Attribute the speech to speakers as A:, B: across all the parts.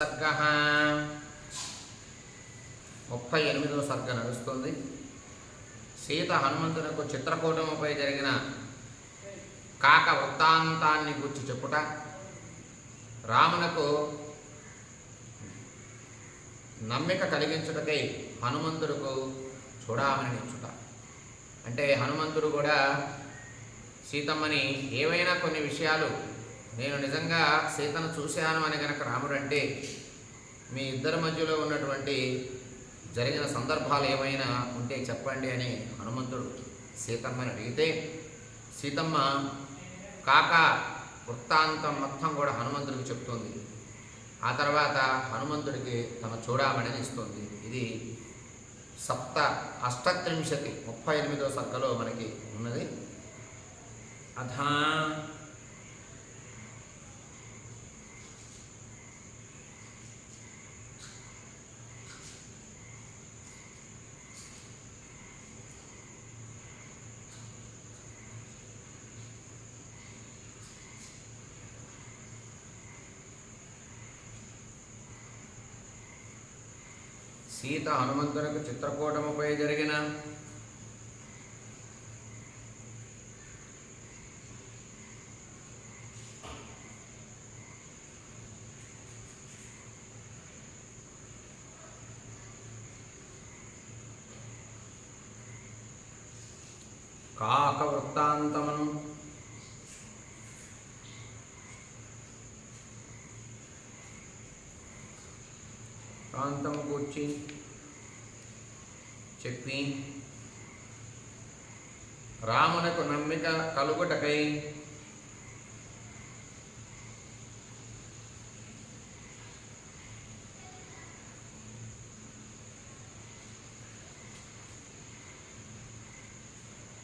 A: సర్గ ముప్పై ఎనిమిదవ సర్గ నడుస్తుంది. సీత హనుమంతునకు చిత్రకూటముపై జరిగిన కాక వృత్తాంతాన్ని గుర్చి చెప్పుట రామునకు నమ్మిక కలిగించుటకై హనుమంతుడుకు చూడమని ఇచ్చుట అంటే హనుమంతుడు కూడా సీతమ్మని ఏవైనా కొన్ని విషయాలు నేను నిజంగా సీతను చూశాను అని కనుక రాముడు అంటే మీ ఇద్దరి మధ్యలో ఉన్నటువంటి జరిగిన సందర్భాలు ఏమైనా ఉంటే చెప్పండి అని హనుమంతుడు సీతమ్మని అడిగితే సీతమ్మ కాక వృత్తాంతం మొత్తం కూడా హనుమంతుడికి చెప్తుంది. ఆ తర్వాత హనుమంతుడికి తన చూడామణి ఇస్తుంది. ఇది సప్త అష్టత్రింశతి ముప్పై ఎనిమిదో సర్గలో మనకి ఉన్నది. అథా సీత హనుమంతునకు చిత్రకూటముపై జరిగిన కాక వృత్తాంతమును ప్రాంతము కూర్చి చెప్పి రామునకు నమ్మిక కలుగుటకై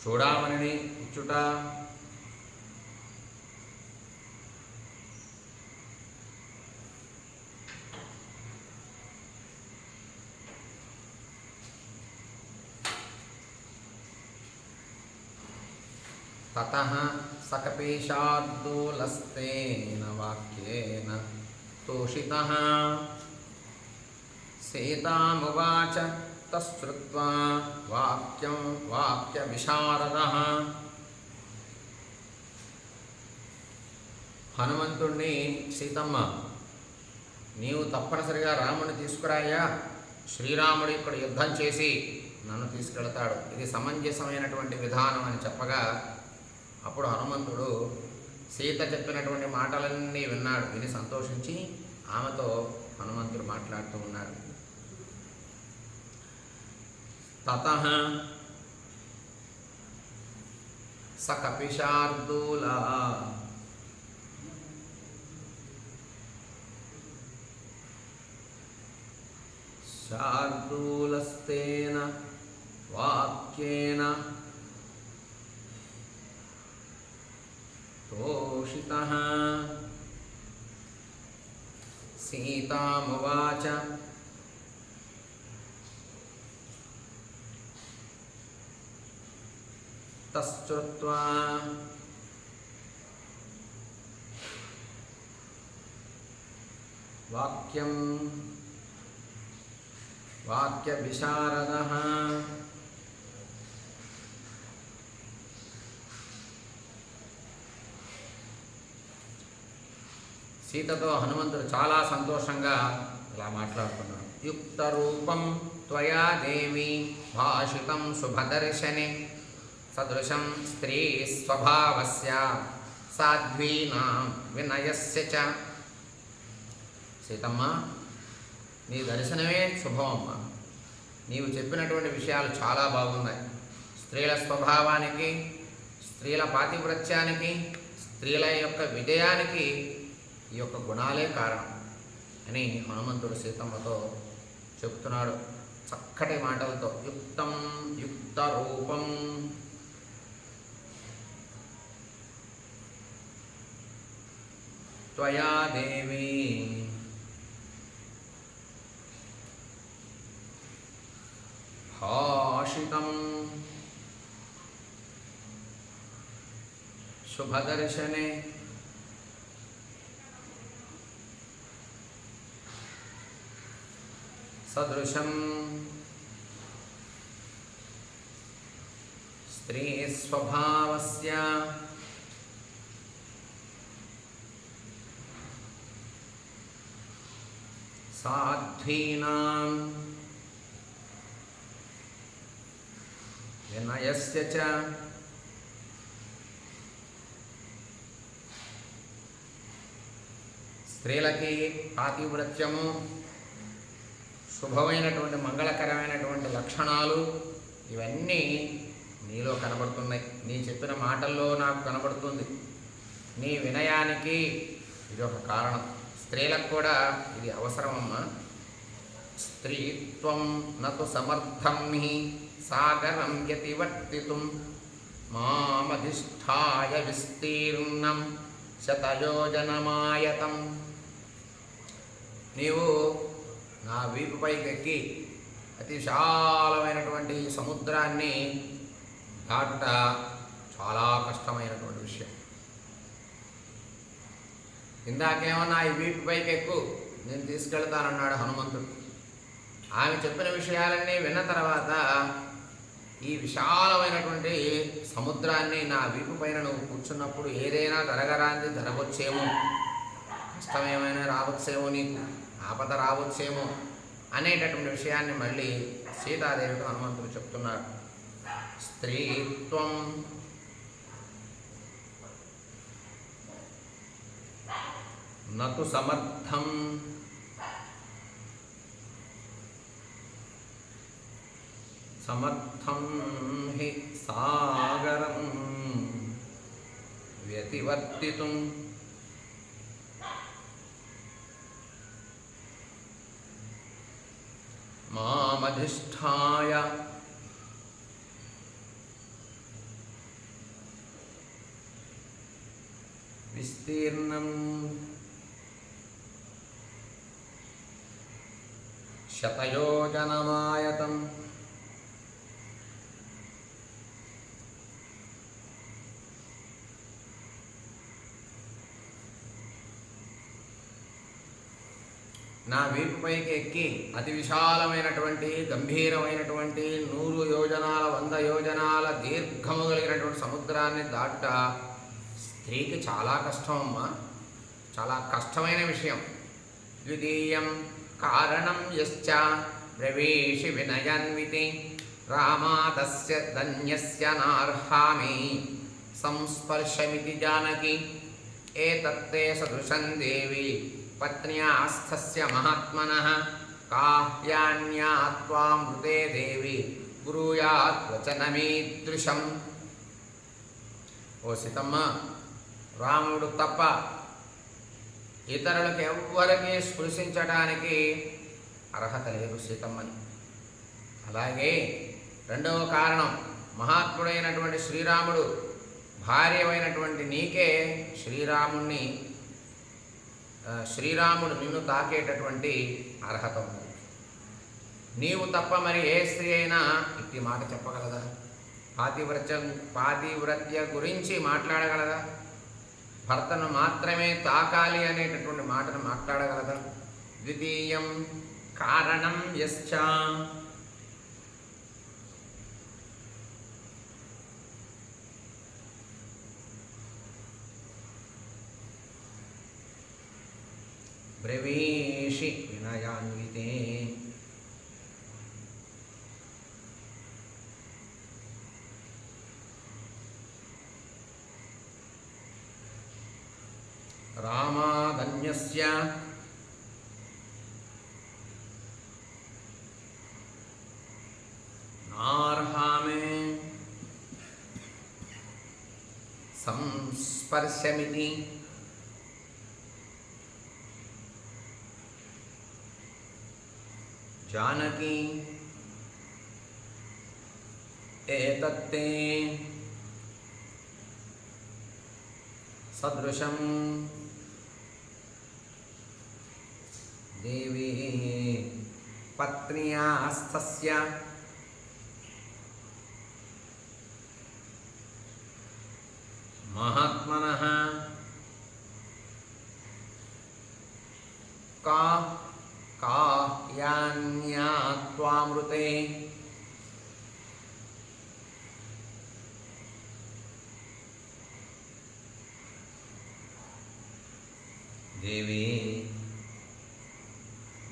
A: చూడామని ఇచ్చుట ततः सकपेशार्दूलस्तेन वाक्येन तोषितः सीतामुवाच तश्रुत्वा वाक्यं वाक्यविशारदः హనుమంతుణ్ణి సీతమ్మ నీవు తప్పనిసరిగా రాముని తీసుకురాయా శ్రీరాముడు ఇక్కడ యుద్ధం చేసి నన్ను తీసుకెళ్తాడు ఇది సమంజసమైనటువంటి విధానం అని చెప్పగా అప్పుడు హనుమంతుడు సీత చెప్పినటువంటి మాటలన్నీ విన్నాడు విని సంతోషించి ఆమెతో హనుమంతుడు మాట్లాడుతూ ఉన్నాడు. తత స కపిశార్దూల. శార్దూలస్తేన వాక్యేన घोषितः सीतामुवाच। तश्रुत्वा वाक्यं वाक्यविशारदः। సీతతో హనుమంతుడు చాలా సంతోషంగా ఇలా మాట్లాడుతున్నాడు యుక్త రూపం త్వయా దేవి భాషితం శుభదర్శనే సదృశం స్త్రీ స్వభావస్య సాధ్వీనా వినయస్య చ. సీతమ్మ నీ దర్శనమే శుభమమ్మ. నీవు చెప్పినటువంటి విషయాలు చాలా బాగున్నాయి. స్త్రీల స్వభావానికి స్త్రీల పాతివృత్యానికి స్త్రీల యొక్క విజయానికి ఈ యొక్క గుణాలే కారణం అని హనుమంతుడు సీతమ్మతో చెప్తున్నాడు. చక్కటి మాటలతో యుక్తం యుక్త రూపం. త్వయా దేవి. భాషితం శుభదర్శనే. సదృశం. స్త్రీ స్వభావస్య. సాధ్వీనాం. వినయస్య చ. స్త్రీలకి పాతివ్రత్యము. శుభమైనటువంటి మంగళకరమైనటువంటి లక్షణాలు ఇవన్నీ నీలో కనబడుతున్నాయి. నీ చెప్పిన మాటల్లో నాకు కనబడుతుంది. నీ వినయానికి ఇది ఒక కారణం. స్త్రీలకు కూడా ఇది అవసరమమ్మా. స్త్రీత్వం నతు సమర్థం హి సాగరం యతివర్తితుం మామధిష్టాయ విస్తీర్ణం శతయోజనమాయతం. నీవు నా వీపుపైకి ఎక్కి అతి విశాలమైనటువంటి సముద్రాన్ని దాటుట చాలా కష్టమైనటువంటి విషయం. ఇందాకేమన్నా ఈ వీపుపైకి ఎక్కు నేను తీసుకెళ్తానన్నాడు హనుమంతుడు. ఆమె చెప్పిన విషయాలన్నీ విన్న తర్వాత ఈ విశాలమైనటువంటి సముద్రాన్ని నా వీపు పైన నువ్వు కూర్చున్నప్పుడు ఏదైనా జరగరాంది జరగవచ్చేమో కష్టమేమైనా రావచ్చేమో నీకు. ఆపద రావచ్చేమో అనేటటువంటి విషయాన్ని మళ్ళీ సీతాదేవితో హనుమంతుడు చెప్తున్నారు. స్త్రీత్వం నతు సమర్థం. సమర్థం హి సాగరం వ్యతివర్తితుం. विस्तीर्णं शतयोजनमायतम्। నా వీపుపైకి ఎక్కి అతి విశాలమైనటువంటి గంభీరమైనటువంటి నూరు యోజనాల వంద యోజనాల దీర్ఘము కలిగినటువంటి సముద్రాన్ని దాట స్త్రీకి చాలా కష్టం అమ్మా. చాలా కష్టమైన విషయం. ద్వితీయం కారణం యశ్చ ప్రవేశి వినయన్వితి రామాదస్య ధన్యస్య నార్హామి సంస్పర్శమితి జానకి. ఏతత్తే సదృశం దేవి. పత్న్యాస్థస్య మహాత్మన కాహ్యాన్యా త్వామృతే దేవి బ్రూయాత్ వచనమీదృశం ఓ సీతమ్మ రాముడు తప్ప ఇతరులకు ఎవ్వరికి స్పృశించడానికి అర్హత లేదు సీతమ్మని. అలాగే రెండవ కారణం మహాత్ముడైనటువంటి శ్రీరాముడు భార్యమైనటువంటి నీకే శ్రీరాముణ్ణి శ్రీరాముడు నిన్ను తాకేటటువంటి అర్హత ఉంది. నీవు తప్ప మరి ఏ స్త్రీ అయినా ఇట్టి మాట చెప్పగలదా? పాతివ్రత్యం పాతివ్రత్య గురించి మాట్లాడగలదా? భర్తను మాత్రమే తాకాలి అనేటటువంటి మాటను మాట్లాడగలదా? ద్వితీయం కారణం యశ్చ. ब्रवीषि विनयान्विते। रामादन्यस्य नार्हामे संस्पर्शमिति జానకి ఏతత్తే సదృశం దేవీ పత్న్యాస్థస్య మహాత్మనః కా अमृते। देवी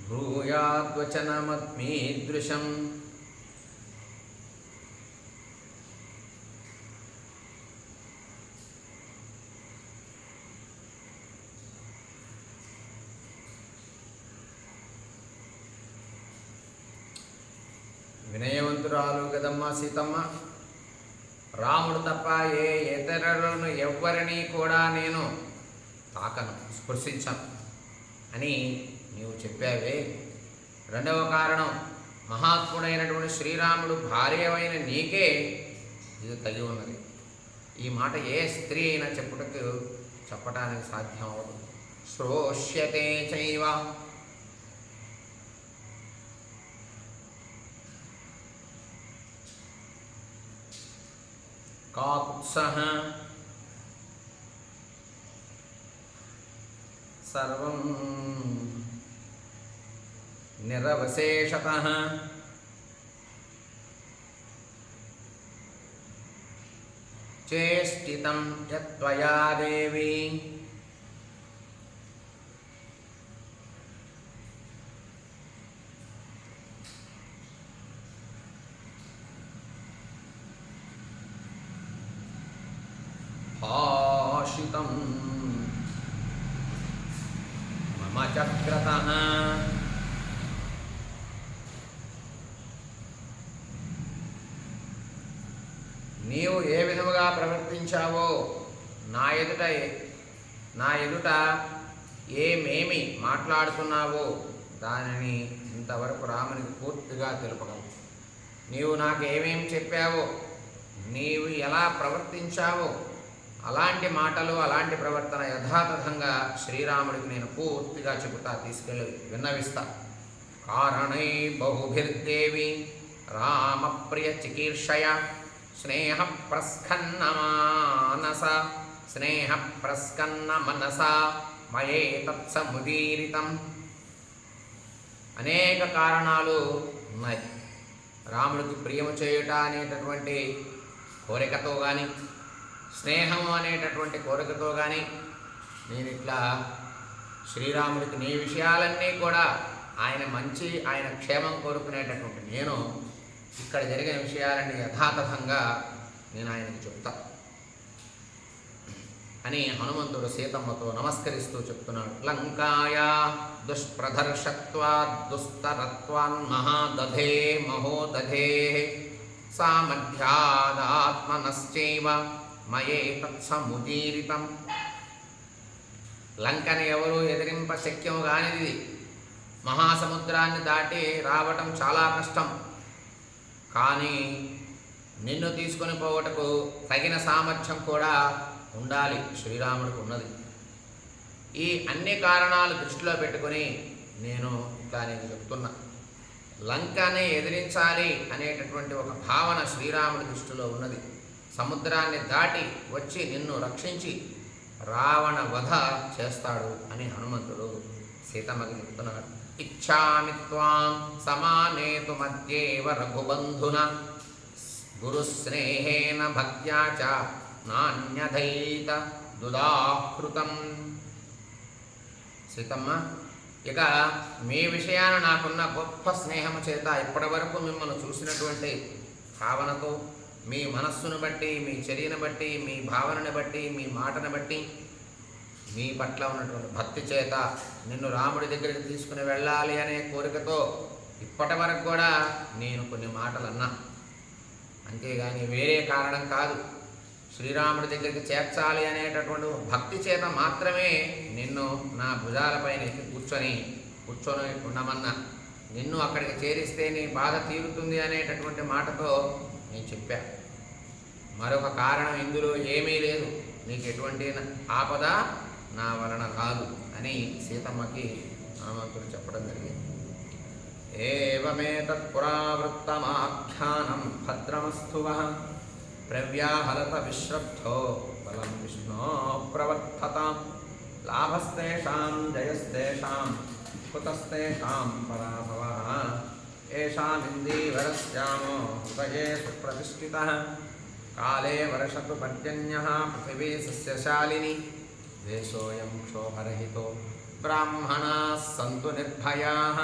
A: भूयाद्वचनमत्मीदृशम् వినయవంతురాలు కదమ్మ సీతమ్మ. రాముడు తప్ప ఏ ఇతరులను ఎవ్వరిని కూడా నేను తాకను స్పృశించను అని నీవు చెప్పావే. రెండవ కారణం మహాత్ముడైనటువంటి శ్రీరాముడు భార్యమైన నీకే ఇది తగి ఉన్నది. ఈ మాట ఏ స్త్రీ అయినా చెప్పుటకు చెప్పడానికి సాధ్యం అవ్వదు. శ్రోష్యతే చైవ काकुत्सः। सर्वं निरवशेषतः। चेष्टितं यत्त्वया देवी। భాషితం మమ చక్రతః నీవు ఏ విధముగా ప్రవర్తించావో నా ఎదుట నా ఎదుట ఏమేమి మాట్లాడుతున్నావో దానిని ఇంతవరకు రామునికి పూర్తిగా తెలుపగలవు. నీవు నాకు ఏమేమి చెప్పావో నీవు ఎలా ప్రవర్తించావో అలాంటి మాటలు అలాంటి ప్రవర్తన యథాతథంగా శ్రీరాముడికి నేను పూర్తిగా చెబుతా తీసుకెళ్ళి విన్నవిస్తా. కారణై బహుభిర్దేవి రామప్రియ చికీర్షయ స్నేహ ప్రస్కన్న మానస స్నేహ ప్రస్కన్న మనస మయే తత్సముదీరితం. అనేక కారణాలు ఉన్నాయి. రాముడికి ప్రియము చేయుట అనేటటువంటి కోరికతో కానీ స్నేహం అనేటటువంటి కోరికతో కానీ నేను ఇట్లా శ్రీరాముడికి నీ విషయాలన్నీ కూడా ఆయన మంచి ఆయన క్షేమం కోరుకునేటటువంటి నేను ఇక్కడ జరిగిన విషయాలన్నీ యథాతథంగా నేను ఆయనకు చెప్తా. అని హనుమంతుడు సీతమ్మతో నమస్కరిస్తూ చెప్తున్నాడు. లంకాయా దుష్ప్రదర్శత్వా దుస్తరత్వాన్ మహాదధే మహోదధే సామధ్యాదాత్మనశ్చైవ మయే తత్సముదీరితం లంకని ఎవరు ఎదిరింప శక్యం కానిది మహాసముద్రాన్ని దాటి రావటం చాలా కష్టం. కానీ నిన్ను తీసుకొని పోవటకు తగిన సామర్థ్యం కూడా ఉండాలి శ్రీరాముడికి ఉన్నది. ఈ అన్ని కారణాలు దృష్టిలో పెట్టుకొని నేను ఇట్లా నేను చెప్తున్నా. లంకని ఎదిరించాలి అనేటటువంటి ఒక భావన శ్రీరాముడి దృష్టిలో ఉన్నది. సముద్రాన్ని దాటి వచ్చి నిన్ను రక్షించి రావణ వధ చేస్తాడు అని హనుమంతుడు సీతమ్మకి చెప్తున్నాడు. ఇచ్చామి త్వాం సమానేతు మధ్యేవ రఘుబంధున గురుస్నేహేన భక్త్యా చ నాణ్యధైత దుదాహృతం. సీతమ్మ ఇక మీ విషయాన నాకున్న గొప్ప స్నేహము చేత ఇప్పటివరకు మిమ్మల్ని చూసినటువంటి భావనతో మీ మనస్సును బట్టి మీ చర్యను బట్టి మీ భావనని బట్టి మీ మాటను బట్టి మీ పట్ల ఉన్నటువంటి భక్తి చేత నిన్ను రాముడి దగ్గరికి తీసుకుని వెళ్ళాలి అనే కోరికతో ఇప్పటి వరకు కూడా నేను కొన్ని మాటలు అన్నా. అంతేగాని వేరే కారణం కాదు. శ్రీరాముడి దగ్గరికి చేర్చాలి అనేటటువంటి భక్తి చేత మాత్రమే నిన్ను నా భుజాలపైన కూర్చొని కూర్చొని ఉండమన్నా. నిన్ను అక్కడికి చేరిస్తే నీ బాధ తీరుతుంది అనేటటువంటి మాటతో నేను చెప్పా. మరొక కారణం ఇందులో ఏమీ లేదు. నీకు ఎటువంటి ఆపద నా వలన కాదు అని సీతమ్మకి హనుమంతుడు చెప్పడం జరిగింది. ఏమేతత్పురావృత్తమాఖ్యానం భద్రమస్థువ ప్రవ్యాహలత విశ్రబ్ధో బలం విష్ణో ప్రవర్తత లాభస్తేషాం జయస్తేషాం కుతస్తేషాం పరాభవ येषामिन्दीवरस्यामो हृदये सुप्रतिष्ठितः। काले वर्षतु पर्जन्यः, पृथिवी सस्यशालिनी देशोऽयं क्षोभरहितो ब्राह्मणाः सन्तु निर्भयाः।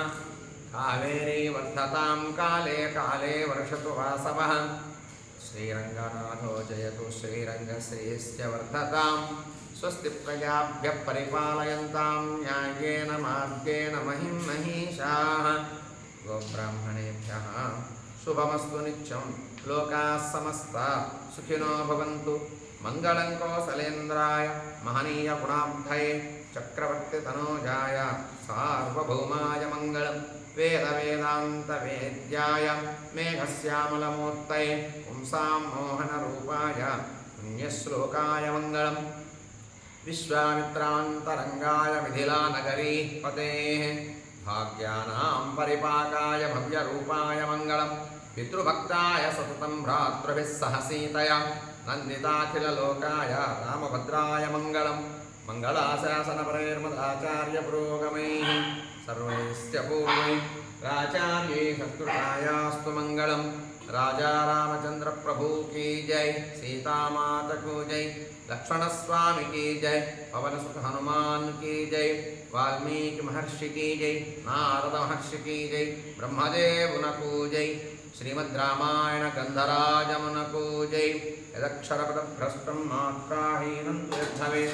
A: कावेरी वर्धतां, काले काले वर्षतु वासवः। श्रीरङ्गनाथो जयतु श्रीरङ्गश्रेयस्य वर्धतां स्वस्ति प्रजाभ्यः परिपालयन्तां न्याय्येन मार्गेण గోబ్రాహ్మణేభ్య శుభమస్తు నిత్యం లోకా సమస్త సుఖినో భవంతు మంగళం కోసలేంద్రాయ మహనీయ గుణాబ్ధయే చక్రవర్తి తనోజాయ సార్వభౌమాయ మంగళం వేద వేదాంత వేద్యాయ మేఘశ్యామలమూర్తయే పుంసాం మోహన రూపాయ పుణ్యశ్లోకాయ మంగళం విశ్వామిత్రాంతరంగాయ మిథిలానగరీ పతే भाग्यानां परिपाकाय भव्यरूपाय मङ्गलं पितृभक्ताय सततं भ्रातृभिः सह सीतया नन्दिताखिललोकाय रामभद्राय मङ्गलं मङ्गलाशासनपरैर्मदाचार्यपुरोगमैः सर्वैश्च पूर्वैः प्राचार्यै सत्कृतायास्तु मङ्गलं राजा रामचंद्र प्रभु की जय सीता माता को जय लक्ष्मण स्वामी की जय पवन सुत हनुमान की जय वाल्मीकि महर्षि की जय नारद महर्षि की जय ब्रह्मदेव नको जय श्रीमद् रामायण गंधराज मुनको जय यदक्षरपद भ्रष्टं मात्राहीनं यद्धवे